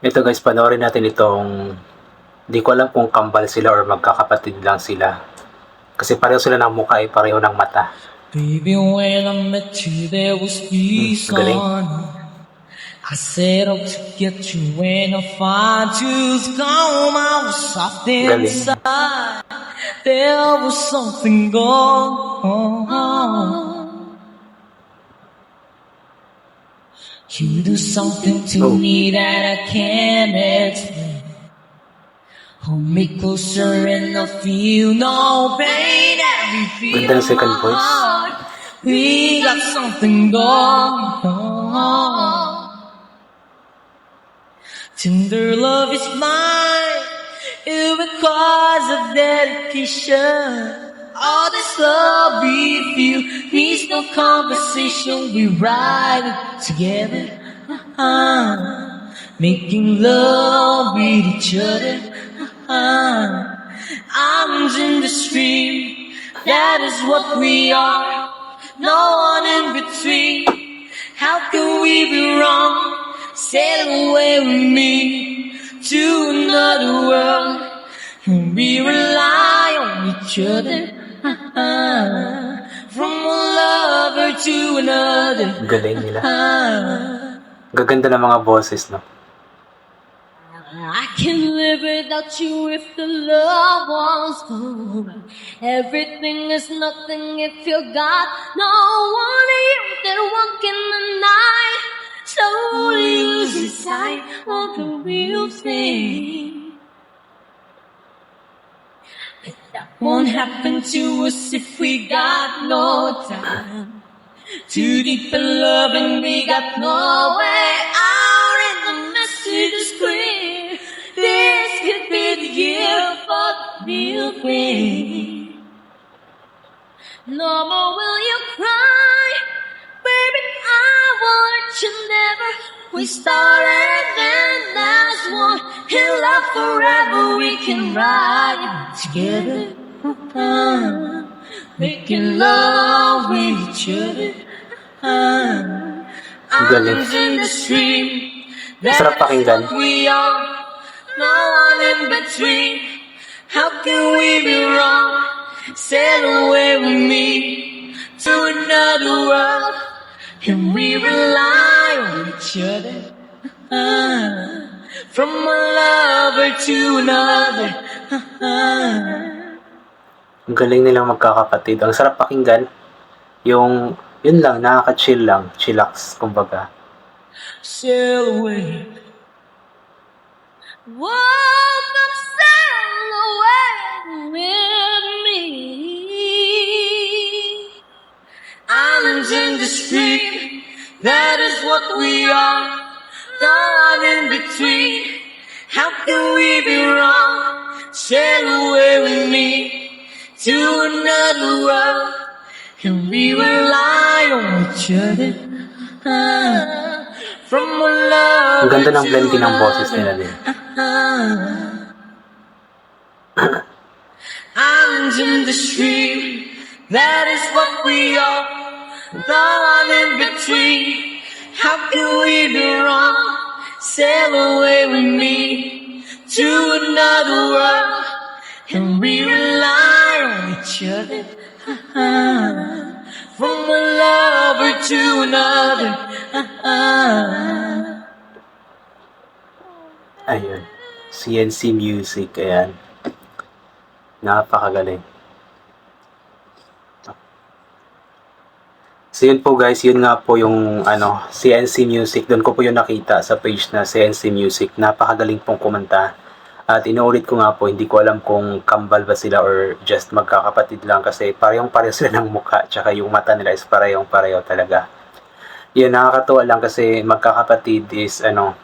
Ito guys, panoorin natin itong di ko alam kung kambal sila or magkakapatid lang sila. Kasi pareho sila ng mukha eh, pareho ng mata. Baby, when I met you, there was peace galing. on. I set out to get you when I find you's gone. I was soft Galing. inside. There was something going on. You do something to Oh. me that I can't explain. Hold me closer and I feel no pain. Every feel Ganda ng second voice. heart. We got something going on. Tender love is mine. It requires a dedication. All love we feel needs no conversation. We ride it together. Uh-huh. Making love with each other. Uh-huh. Arms in the stream. That is what we are. No one in between. How can we be wrong? Sail away with me to another world. And we rely on each other. From one lover to another. Galing nila. Gaganda ng mga boses, no? I can live without you if the love was gone. Everything is nothing if you got no one you that walk in the night. Slowly losing sight of the real thing. Won't happen to us if we got no time. Too deep in love and we got no way out and the message is clear. This could be the year for the real thing. No more will you cry, baby. I won't let you never. We started and that's one. In love forever, we can ride together. Uh, Making love with each other. Uh, Galing. arms in the stream. Sarap pakinggan. That's what we are. No one in between. How can we be wrong? Sail away with me to another world. And we rely on each other. Ah, from one lover to another. Ah, Ang galing nilang magkakapatid. Ang sarap pakinggan. Yung, yun lang, nakaka-chill lang. Chillax, kumbaga. sail away. Welcome, sail away with me. Islands in the stream. That is what we are. No one in between. How can we be wrong? Sail away with me to another world. And we rely on each other. Ah, from one love. Ang ganda ng blending ng boses nila din. Islands in the stream. That is what we are. The one in between. How can we be wrong? Sail away with me to another world. And we rely other. From one lover to another. Ayun. CNC Music, ayan. Napakagaling. So yun po guys, yun nga po yung ano, CNC Music. Doon ko po yung nakita sa page na CNC Music. Napakagaling pong kumanta. At inuulit ko nga po, hindi ko alam kung kambal ba sila or just magkakapatid lang kasi parehong pareho sila ng mukha tsaka yung mata nila is parehong pareho talaga. Yun, nakakatuwa lang kasi magkakapatid is ano,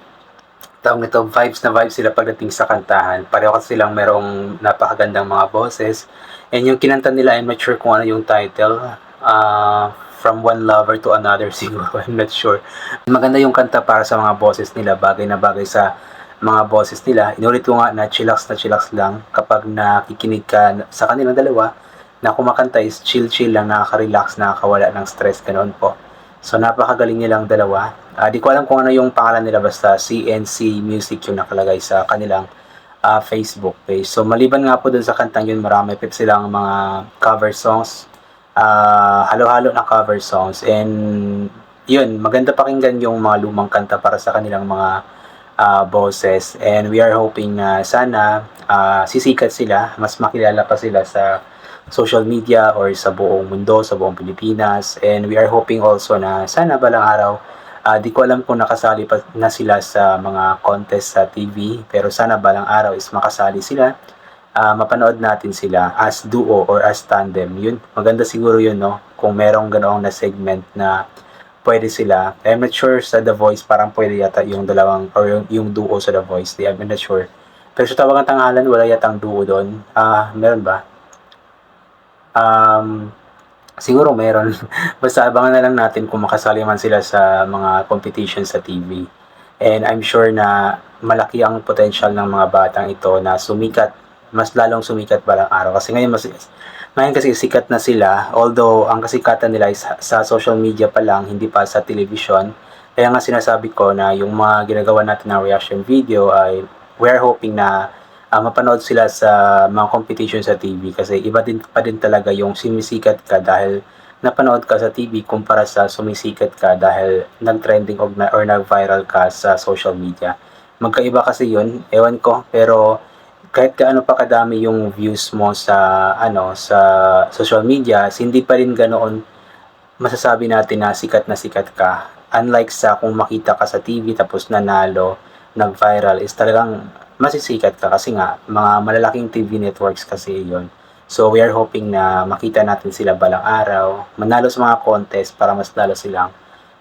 tawag nito, vibes na vibes sila pagdating sa kantahan. Pareho kasi silang merong napakagandang mga boses. And yung kinanta nila, I'm not sure kung ano yung title. Ah, From One Lover to Another siguro, I'm not sure. Maganda yung kanta para sa mga boses nila, bagay na bagay sa mga boses nila. Inulit ko nga na chillax na chillax lang kapag nakikinig ka sa kanilang dalawa na kumakanta is chill-chill lang, nakaka-relax, nakakawala ng stress, ganoon po. So napakagaling nilang dalawa. Ah, di ko alam kung ano yung pangalan nila basta CNC Music yung nakalagay sa kanilang ah, Facebook page. So maliban nga po dun sa kantang yun, marami pa silang mga cover songs. Ah, halo-halo na cover songs and yun, maganda pakinggan yung mga lumang kanta para sa kanilang mga ah, boses and we are hoping na sana ah, sisikat sila, mas makilala pa sila sa social media or sa buong mundo, sa buong Pilipinas. And we are hoping also na sana balang araw, ah, di ko alam kung nakasali pa na sila sa mga contest sa TV, pero sana balang araw is makasali sila. ah, mapanood natin sila as duo or as tandem. Yun, maganda siguro yun, no? Kung merong ganoong na segment na pwede sila. I'm not sure sa The Voice, parang pwede yata yung dalawang, or yung, yung duo sa The Voice. Di, I'm not sure. Pero sa tawagang tanghalan, wala yatang duo doon. Ah, meron ba? Um, siguro meron. Basta abangan na lang natin kung makasali man sila sa mga competition sa TV. And I'm sure na malaki ang potential ng mga batang ito na sumikat, mas lalong sumikat balang araw. Kasi ngayon, mas, ngayon kasi sikat na sila, although ang kasikatan nila is sa social media pa lang, hindi pa sa television. Kaya nga sinasabi ko na yung mga ginagawa natin na reaction video ay we're hoping na ah, mapanood sila sa mga competition sa TV kasi iba din pa din talaga yung sumisikat ka dahil napanood ka sa TV kumpara sa sumisikat ka dahil nag-trending or, na, or nag-viral ka sa social media. Magkaiba kasi yun, ewan ko, pero kahit gaano pa kadami yung views mo sa ano sa social media, hindi pa rin ganoon masasabi natin na sikat na sikat ka. Unlike sa kung makita ka sa TV tapos nanalo, nag-viral, is talagang masisikat ka kasi nga mga malalaking TV networks kasi yon. So we are hoping na makita natin sila balang araw, manalo sa mga contest para mas lalo silang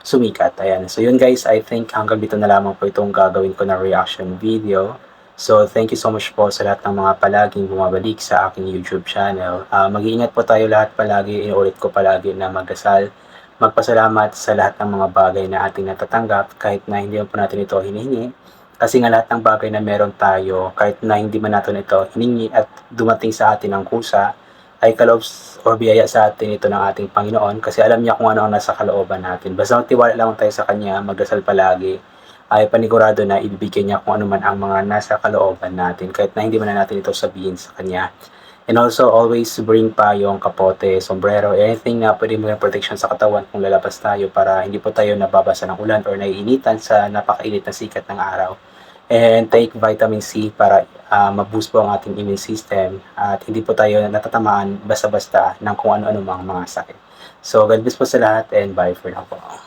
sumikat. Ayan. So yun guys, I think hanggang dito na lamang po itong gagawin ko na reaction video. So thank you so much po sa lahat ng mga palaging bumabalik sa aking YouTube channel. Ah, mag-iingat po tayo lahat palagi. Inuulit ko palagi na magdasal. Magpasalamat sa lahat ng mga bagay na ating natatanggap kahit na hindi po natin ito hinihingi. Kasi nga lahat ng bagay na meron tayo, kahit na hindi man natin ito hiningi at dumating sa atin ng kusa, ay kaloob s- or biyaya sa atin ito ng ating Panginoon kasi alam niya kung ano ang nasa kalooban natin. Basta magtiwala lang tayo sa Kanya, magdasal palagi, ay panigurado na ibibigay niya kung ano man ang mga nasa kalooban natin kahit na hindi man na natin ito sabihin sa Kanya. And also, always bring pa yung kapote, sombrero, anything na pwede mo yung protection sa katawan kung lalabas tayo para hindi po tayo nababasa ng ulan or naiinitan sa napakainit na sikat ng araw. And take vitamin C para ah, ma-boost po ang ating immune system at hindi po tayo natatamaan basta-basta ng kung ano-ano mga mga sakit. So, God bless po sa lahat and bye for now po.